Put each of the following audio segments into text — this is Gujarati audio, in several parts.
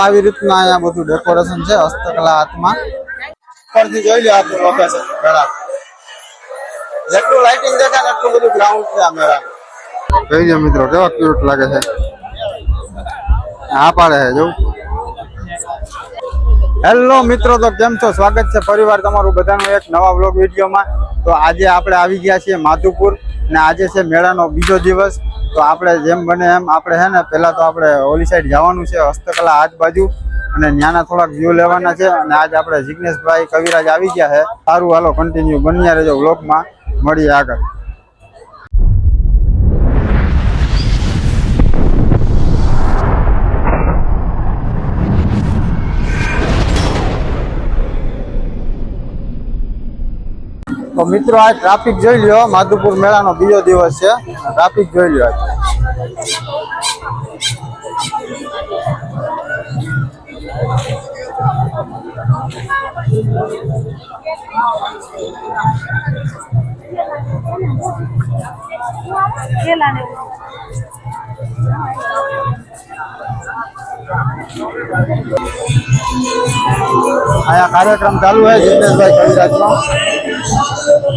આવી રીતના અહીંયા બધું ડેકોરેશન છે હસ્તકલા હાથમાં. પરથી જોઈ લો આપણું લોકેશન બરાબર જેટલું લાઇટિંગ દેખાય એટલું બધું ગ્રાઉન્ડ છે આ મેળા જોઈ લો મિત્રો કેવા ક્યુટ લાગે છે. હા પાડે છે જોઉં હેલો મિત્રો તો કેમ છો? સ્વાગત છે પરિવાર તમારું બધાનું એક નવા વ્લોગ વિડીયોમાં. તો આજે આપણે આવી ગયા છીએ માધુપુર. ને આજે છે મેળાનો બીજો દિવસ. તો આપણે જેમ બને એમ આપણે છે ને, પહેલાં તો આપણે ઓલી સાઈડ જવાનું છે, હસ્તકલા આજ બાજુ. અને ત્યાંના થોડાક વ્યૂ લેવાના છે. અને આજ આપણે જિગ્નેશભાઈ કવિરાજ આવી ગયા છે. સારું, હાલો કન્ટિન્યુ બન્યા રહેજો વ્લોગમાં મળીએ આગળ. તો મિત્રો, આ ટ્રાફિક જોઈ લ્યો. માધુપુર મેળાનો બીજો દિવસ છે. ટ્રાફિક જોઈ લ્યો. અહીંયા કાર્યક્રમ ચાલુ છે જીતેશભાઈ કવિરાજનો.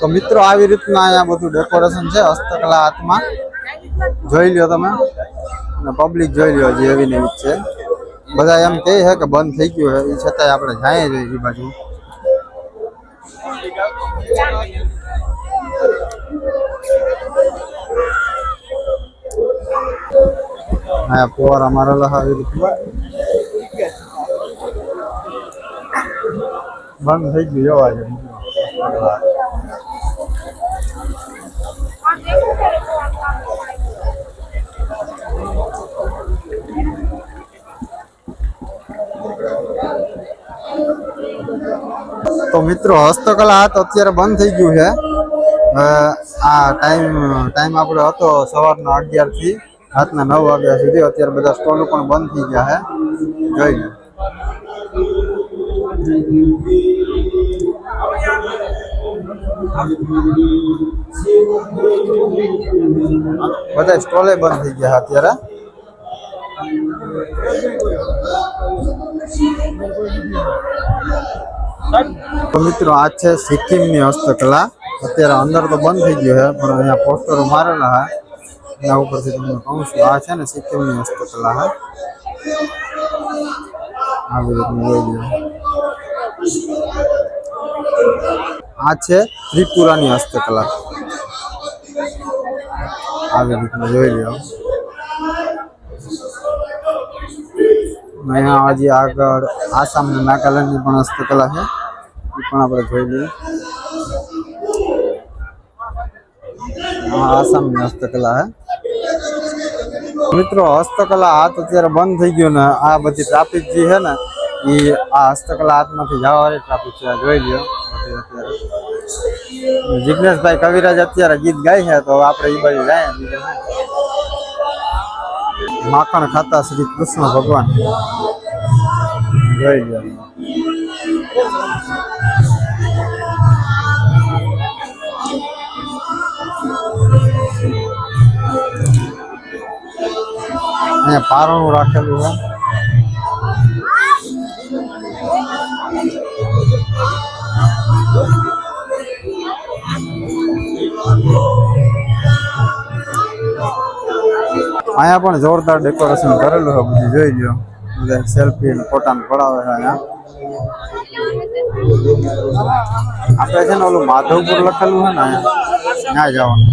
તો મિત્રો, આવી રીતના અહીંયા બધું ડેકોરેશન છે, હસ્તકલા હાથમાં. જોઈ લ્યો તમે. અને પબ્લિક જોઈ લ્યો જે એવી નેવી છે. બધા એમ કહે છે કે બંધ થઈ ગયું છે. એ છતાંય આપણે જાય જોઈએ એ બાજુ. હા ફુવારા મારેલા આવી આવી બંધ થઈ ગયું જોવા છે તો મિત્રો, હસ્તકલા હાથ અત્યારે બંધ થઈ ગયું છે. આ ટાઈમ ટાઈમ આપણો હતો સવારના અગિયારથી રાતના નવ વાગ્યા સુધી. અત્યારે બધા સ્ટોલો પણ બંધ થઈ ગયા છે. જોઈ લો. બધા સ્ટોલે બંધ થઈ ગયા અત્યારે. તો મિત્રો, આ છે સિક્કિમની હસ્તકલા. અત્યારે અંદર તો બંધ થઈ ગયું છે, પણ અહીંયા પોસ્ટરો મારેલા છે. એના ઉપરથી તમને કહું છું, આ છે ને સિક્કિમની હસ્તકલા હા આવી રીતનું આ છે ત્રિપુરાની હસ્તકલા આવી રીતનું જોઈ લો અહીંયા હજી આગળ આસામ અને નાગાલેન્ડની પણ હસ્તકલા છે એ પણ આપણે જોઈ લઈએ હા આસામની હસ્તકલા છે મિત્રો હસ્તકલા હાથ અત્યારે બંધ થઈ ગયો ને આ બધી ટ્રાફિક જે છે ને એ આ હસ્તકલા હાથમાંથી જવાવાળી ટ્રાફિક છે આ જોઈ લ્યો બધી અત્યારે જિગ્નેશભાઈ કવિરાજ અત્યારે ગીત ગાય છે, તો આપણે એ બાજુ જાય બીજે શું? માખણ ખાતા શ્રી કૃષ્ણ ભગવાન. જોઈ લો અહીંયા પારણું રાખેલું છે. અહીંયા પણ જોરદાર ડેકોરેશન કરેલું છે, બધું જોઈ લો બધા સેલ્ફી ને ફોટા પડાવે છે અહીંયા. આપણે છે ને ઓલું માધવપુર લખેલું છે ને અહીંયા. ત્યાં જવાનું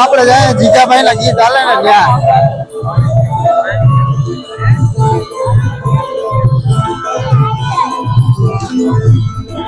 આપણે જાય જીજાભાઈ ના ગીત હાલે ને ત્યાં.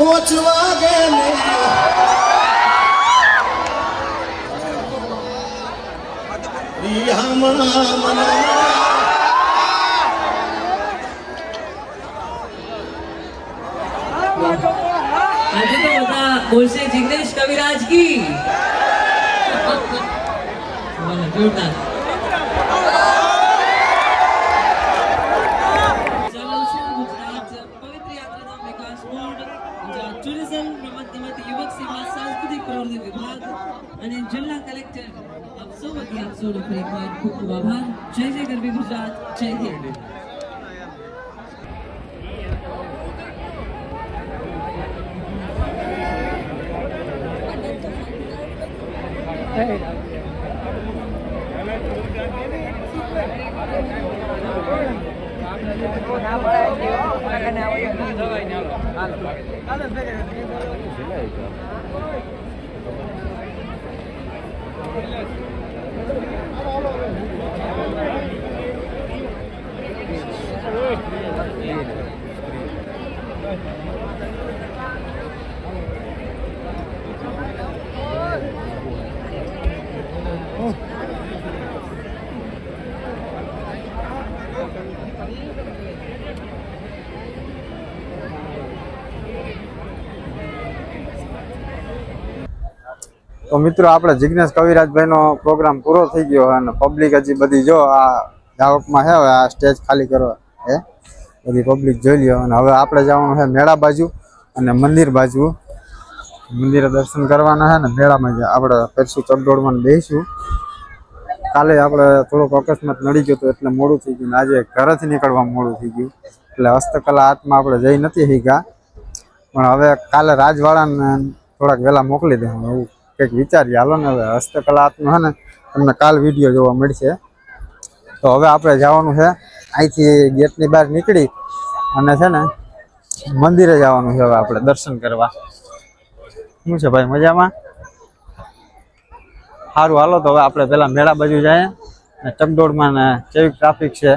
પોચ વાગે આજે તો બધા બોલશે જિગ્નેશ કવિરાજ જોરદાર. જિલ્લા કલેક્ટર આપ સૌ વતી આપ સૌનો ફરી એકવાર ખૂબ ખૂબ આભાર. જય જય ગરબી ગુજરાત, જય હિન્દ. ના પડાય તો મિત્રો, આપણે કવિરાજભાઈ નો પ્રોગ્રામ પૂરો થઈ ગયો અને પબ્લિક હજી બધી જો આ જાવકમાં છે, હવે આ સ્ટેજ ખાલી કરવા. બધી પબ્લિક જોઈ લ્યો. અને હવે આપણે જવાનું છે મેળા બાજુ અને મંદિર બાજુ. મંદિરે દર્શન કરવાના છે ને મેળામાં આપણે ફરશું ચકડોળમાં બેસીશું કાલે આપણે થોડોક અકસ્માત નડી ગયો તો એટલે મોડું થઈ ગયું આજે ઘરેથી નીકળવા મોડું થઈ ગયું. એટલે હસ્તકલા હાથમાં આપણે જઈ નથી શીખ્યા પણ હવે કાલે રાજવાળાને થોડાક વહેલા મોકલી દઉં એવું કંઈક વિચારીએ. હાલો ને હવે હસ્તકલા હાથમાં છે ને તમને કાલ વીડિયો જોવા મળશે. તો હવે આપણે જવાનું છે અહીંથી ગેટની બહાર નીકળી અને છે ને મંદિરે જવાનું છે હવે આપણે દર્શન કરવા. શું છે ભાઈ, મજામાં? સારું હાલો, તો હવે આપણે પેલા મેળા બાજુ જઈએ. ને ચકડોળમાં ને કેવી ટ્રાફિક છે,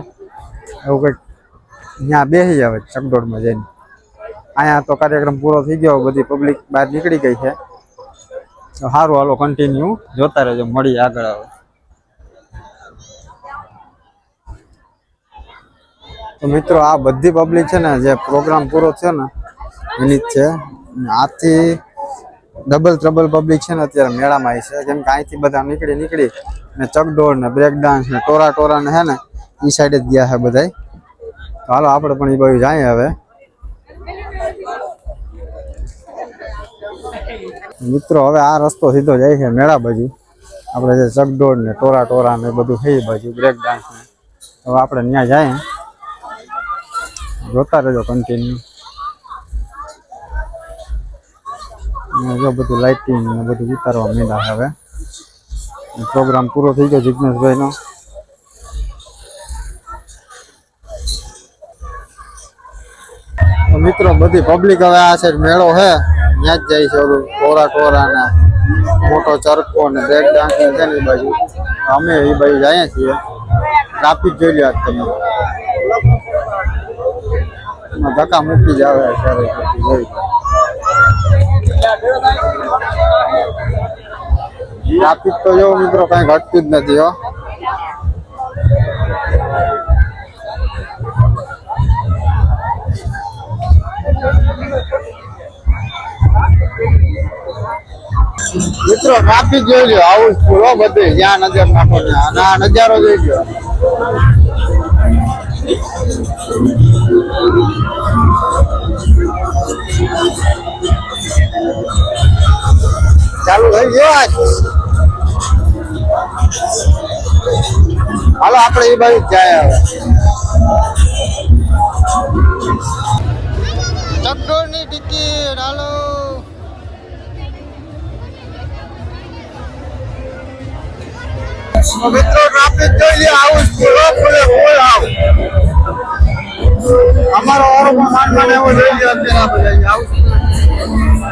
એવું કંઈક ત્યાં બેસી જાવે ચકડોળમાં જઈને. અહીંયા તો કાર્યક્રમ પૂરો થઈ ગયો, બધી પબ્લિક બહાર નીકળી ગઈ છે. સારું હાલો કન્ટિન્યુ જોતા રહેજો મળી આગળ હવે. તો મિત્રો, આ બધી પબ્લિક છે ને, જે પ્રોગ્રામ પૂરો થયો ને એની જ છે. અને આથી ડબલ ટ્રબલ પબ્લિક છે ને, અત્યારે મેળામાં આવી છે. કેમ કે અહીંથી બધા નીકળી નીકળી ને ચકડોળ ને બ્રેક ડાન્સ ને ટોરા ટોરા ને હે ને એ સાઈડ જ ગયા છે બધાય. તો હાલો, આપણે પણ એ બાજુ જઈએ હવે. મિત્રો, હવે આ રસ્તો સીધો જાય છે મેળા બાજુ. આપણે જે ચકડોળ ને ટોરા ટોરા ને બધું છે એ બાજુ બ્રેક ડાન્સ ને હવે આપણે ત્યાં જાય જોતા રહેજો કન્ટિન્યુ જો બધું લાઇટિંગ ને બધું ઉતારવા માંડ્યા હવે પ્રોગ્રામ પૂરો થઈ ગયો જિજ્ઞેશભાઈનો તો મિત્રો બધી પબ્લિક હવે આ સાઈડ મેળો છે ત્યાં જ જાય છે ઓલું ટોરા ટોરા ને મોટો ચરકો ને બ્રેક ડાન્સિંગ છે ને એ બાજુ અમે એ બાજુ જઈએ છીએ ટ્રાફિક જોઈ લ્યો આજ તમે એમાં ધક્કા મૂકી જ આવે ત્યારે ટ્રાફિક તો જો મિત્રો કઈ ઘટતું જ નથી, હો. મિત્રો ટ્રાફિક જોઈ લો આવું પૂરો બધે. જ્યાં નજર નાખો ત્યાં. નજારો જોઈ લ્યો. ચાલુ થઈ ગયો આજ. હાલો આપણે એ બાજુ જાય હવે. ચકડોળની ટિકિટ હાલો મિત્રો ટ્રાફિક જોઈએ આવું ફૂલો ફૂલે ફૂલ આવ. અમારો ઓરો માનવા એવો જોઈએ અત્યારે આપણે આવું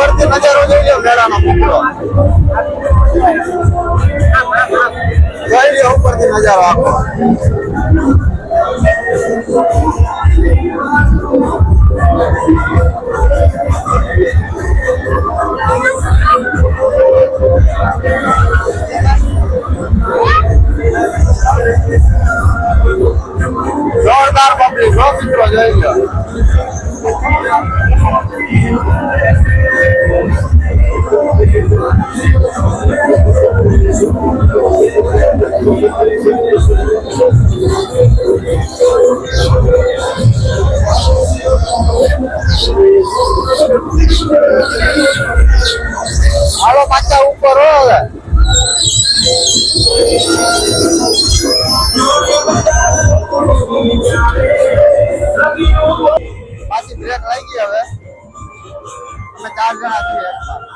ઉપરથી નજારો જોઈ લો મેળાનો મોકલો જોઈ ઉપરથી નજારો આખો. હાલો પાછા ઉપર હો હવે પાછી બ્રેક લાગી હવે અમે ચાર જણા છીએ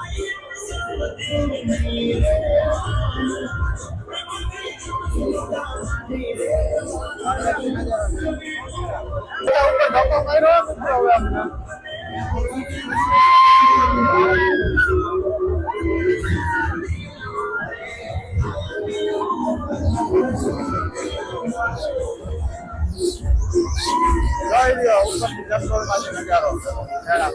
Haydi ya, uzak bir dakika olmasın. Yaram.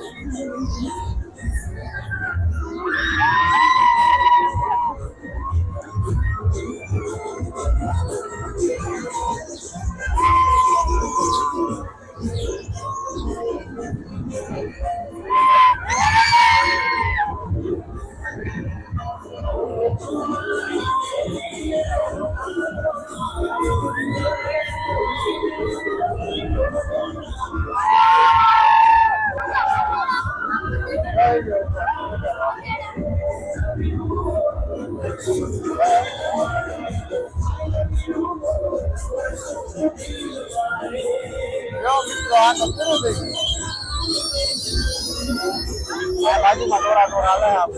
બાજુમાં ટોળા ટોળા આવે આમ.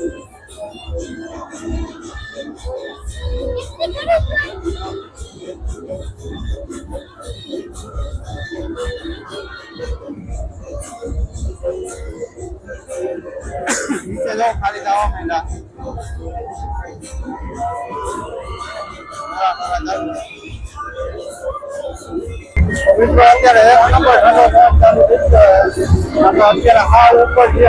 નીચે જાઓ ખાલી જવા માંડ્યા ટોળા ટોળા ચાલુ છે. અત્યારે નંબર અત્યારે હાવ ઉપર છે.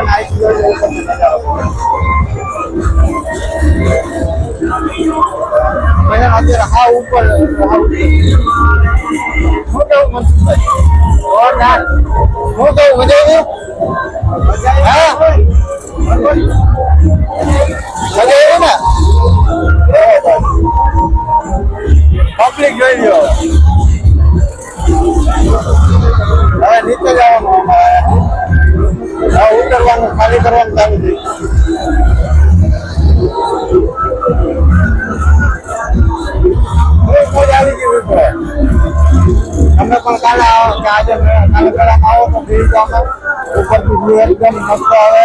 અત્યારે હા ઉપર હું કેવું? જોરદાર. કેવું મજા? હા? મજા ને? પબ્લિક જોઈ લ્યો હવે નીચે જવાનું હવે ઉતરવાનું, ખાલી કરવાનું ચાલુ થઈ. તમે પણ કાલે આવો કે આજે કાલે પેલા આવો તો ઉપરથી મસ્ત આવે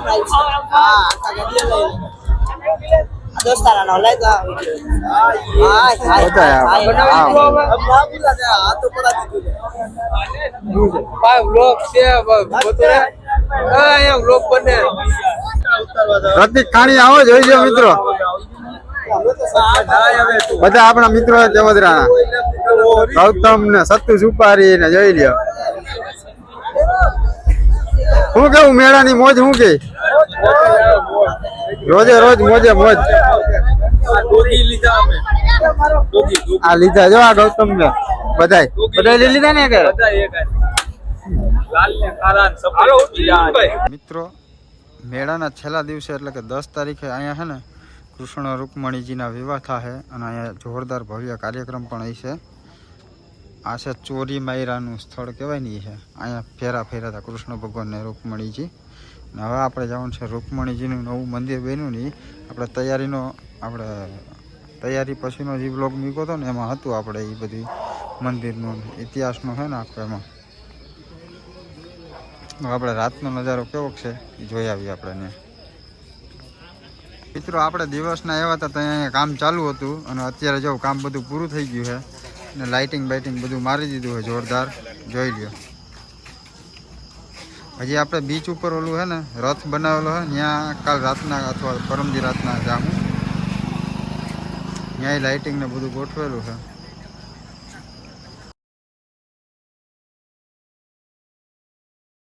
છે બધું અહીંયા બ્લોક બને પ્રતિક ખાણી આવો જોઈજો મિત્રો. બધા આપણા મિત્રો ચવદરાના ગૌતમ ને સત્તુ સુપારી ને જોઈ લ્યો. શું કેવું મેળાની મોજ શું કે? રોજે રોજ મોજે મોજ. આ લીધા જો આ ગૌતમ ને બધા બધા લઈ લીધા ને. મિત્રો, મેળાના છેલ્લા દિવસે એટલે કે દસ તારીખે અહીંયા છે ને કૃષ્ણ રૂકમણીજીના વિવાહ થશે અને અહીંયા જોરદાર ભવ્ય કાર્યક્રમ પણ અહીં છે. આ છે ચોરી માયરાનું સ્થળ કહેવાય ને એ છે. અહીંયા ફેરા ફેરા હતા કૃષ્ણ ભગવાનને રૂકમણીજી. અને હવે આપણે જવાનું છે રૂકમણીજીનું નવું મંદિર બન્યું ને આપણે તૈયારીનો, આપણે તૈયારી પછીનો જે બ્લોગ મૂક્યો હતો ને એમાં હતું આપણે એ બધી મંદિરનું ઇતિહાસનું છે ને આખું એમાં. આપણે રાતનો નજારો કેવો છે એ જોઈ આવીએ આપણે ને. મિત્રો, આપણે દિવસના એવા હતા ત્યાં કામ ચાલુ હતું અને અત્યારે જો કામ બધું પૂરું થઈ ગયું છે. અને લાઇટિંગ બાઇટિંગ બધું મારી દીધું છે, જોરદાર. જોઈ લ્યો. હજી આપણે બીચ ઉપર ઓલું છે ને, રથ બનાવેલો હે ત્યાં કાલ રાતના અથવા પરમદી રાતના જાઉં ત્યાંય લાઇટિંગ ને બધું ગોઠવેલું છે